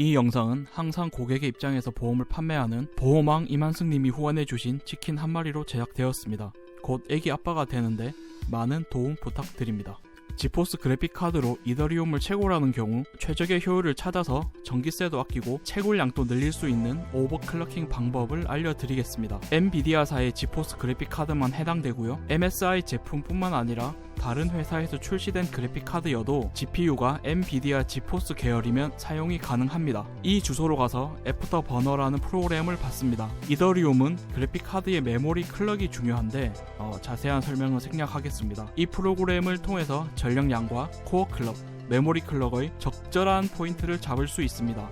이 영상은 항상 고객의 입장에서 보험을 판매하는 보험왕 이만승님이 후원해주신 치킨 한 마리로 제작되었습니다. 곧 애기 아빠가 되는데 많은 도움 부탁드립니다. 지포스 그래픽 카드로 이더리움을 채굴하는 경우 최적의 효율을 찾아서 전기세도 아끼고 채굴량도 늘릴 수 있는 오버클럭킹 방법을 알려드리겠습니다. 엔비디아사의 지포스 그래픽 카드만 해당되고요. MSI 제품뿐만 아니라 다른 회사에서 출시된 그래픽 카드여도 GPU가 엔비디아 지포스 계열이면 사용이 가능합니다. 이 주소로 가서 애프터 버너라는 프로그램을 받습니다. 이더리움은 그래픽 카드의 메모리 클럭이 중요한데 어, 자세한 설명은 생략하겠습니다. 이 프로그램을 통해서 전력량과 코어 클럭, 메모리 클럭의 적절한 포인트를 잡을 수 있습니다.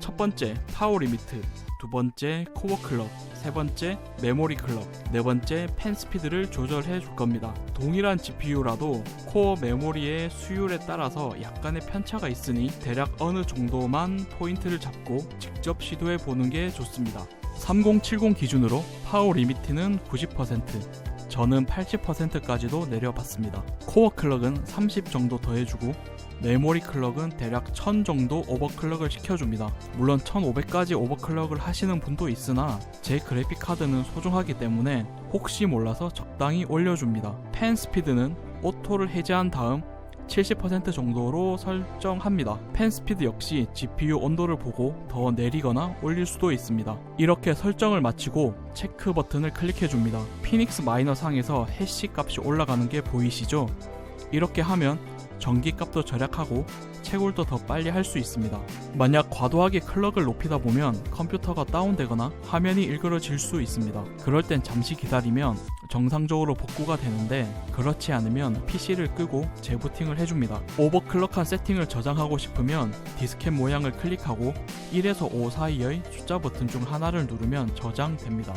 첫 번째 파워 리미트, 두 번째 코어 클럭, 세 번째 메모리 클럭, 네 번째 펜 스피드를 조절해 줄 겁니다. 동일한 GPU라도 코어 메모리의 수율에 따라서 약간의 편차가 있으니 대략 어느 정도만 포인트를 잡고 직접 시도해 보는 게 좋습니다. 3070 기준으로 파워 리미트는 90%, 저는 80%까지도 내려봤습니다. 코어 클럭은 30 정도 더해주고 메모리 클럭은 대략 1000 정도 오버클럭을 시켜줍니다. 물론 1500까지 오버클럭을 하시는 분도 있으나 제 그래픽 카드는 소중하기 때문에 혹시 몰라서 적당히 올려줍니다. 펜 스피드는 오토를 해제한 다음 70% 정도로 설정합니다. 펜 스피드 역시 GPU 온도를 보고 더 내리거나 올릴 수도 있습니다. 이렇게 설정을 마치고 체크 버튼을 클릭해 줍니다. 피닉스 마이너 상에서 해시 값이 올라가는 게 보이시죠? 이렇게 하면 전기값도 절약하고 채굴도 더 빨리 할 수 있습니다. 만약 과도하게 클럭을 높이다 보면 컴퓨터가 다운되거나 화면이 일그러질 수 있습니다. 그럴 땐 잠시 기다리면 정상적으로 복구가 되는데 그렇지 않으면 PC를 끄고 재부팅을 해줍니다. 오버클럭한 세팅을 저장하고 싶으면 디스켓 모양을 클릭하고 1에서 5 사이의 숫자 버튼 중 하나를 누르면 저장됩니다.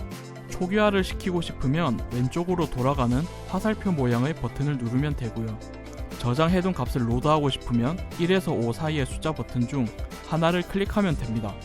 초기화를 시키고 싶으면 왼쪽으로 돌아가는 화살표 모양의 버튼을 누르면 되고요. 저장해둔 값을 로드하고 싶으면 1에서 5 사이의 숫자 버튼 중 하나를 클릭하면 됩니다.